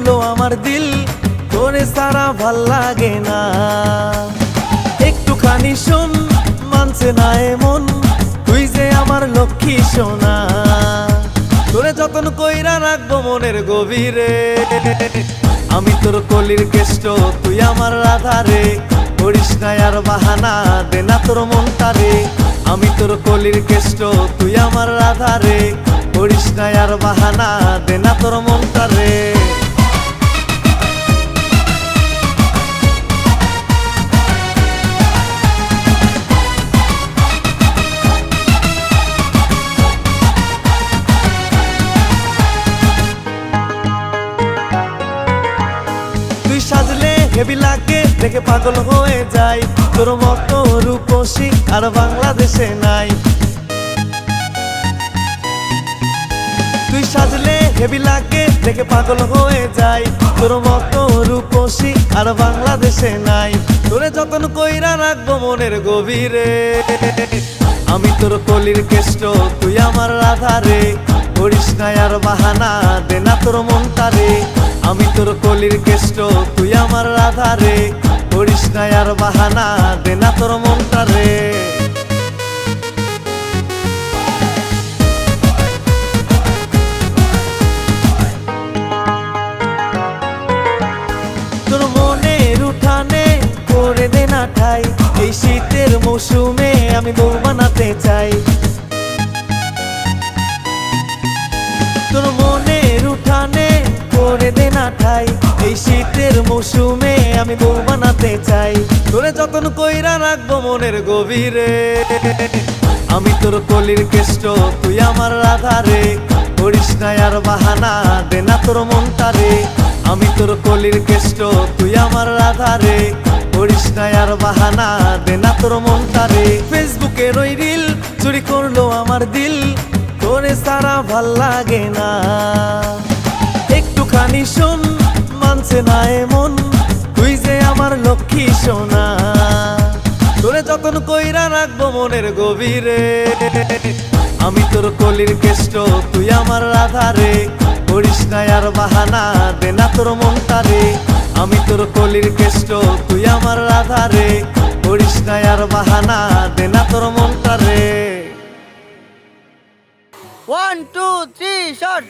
ভালো লাগে না। একটুখানি শোন, মানছে না এমন। তুই যে আমার লক্ষ্মী সোনা। তোরে যতন কইরা রাখব মনের গভীরে। আমি তোর কলির কেষ্ট, তুই আমার রাধারে করিস না আর বাহানা, দে না তোর মনটারে। আমি তোর কলির কেষ্ট, তুই আমার রাধারে করিস না আর বাহানা, দে না তোর মনটারে। হেভি লাগে, দেখে পাগল হয়ে যায় তোর মতো রূপসী আর বাংলাদেশে নাই। তুই সাজলে হেভি লাগে, দেখে পাগল হয়ে যায় তোর মতো রূপসী আর বাংলাদেশে নাই। তোরে যতন কইরা রাখব মনের গভীরে। আমি তোর কলির কেষ্ট, তুই আমার রাধারে করিস না আর বাহানা, দে না তোর মনটারে। আমি তোর কলির কেষ্ট, তুই আমার রাধারে করিস না আর বাহানা, দে না তোর মনটারে তোর মনের উঠানে করে না ঠাই, এই শীতের মৌসুমে আমি বউ বানাতে চাই। না ঠাই এই শীতের মৌসুমে আমি বউ বানাতে চাই। তোরে যতন কইরা রাখব মনের গভীরে। আমি তোর কলির কেষ্ট, তুই আমার রাধারে করিস না আর বাহানা, দে না তোর মনটারে। আমি তোর কলির কেষ্ট, তুই আমার রাধারে করিস না আর বাহানা, দে না তোর মনটারে। ফেসবুকের ওই রিল, চুরি করল আমার দিল। তোরে সারা ভালো লাগে না। একটুখানি শোন, মানছে না এমন, তুই যে আমার লক্ষ্মী সোনা। তোরে যতন কইরা রাখব মনের গভীরে, আমি তোর কলির কেষ্ট, তুই আমার রাধারে করিস না আর বাহানা, দে না তোর মনটারে। আমি তোর কলির কেষ্ট, তুই আমার রাধারে করিস না আর বাহানা, দে না তোর মনটারে। One two three shot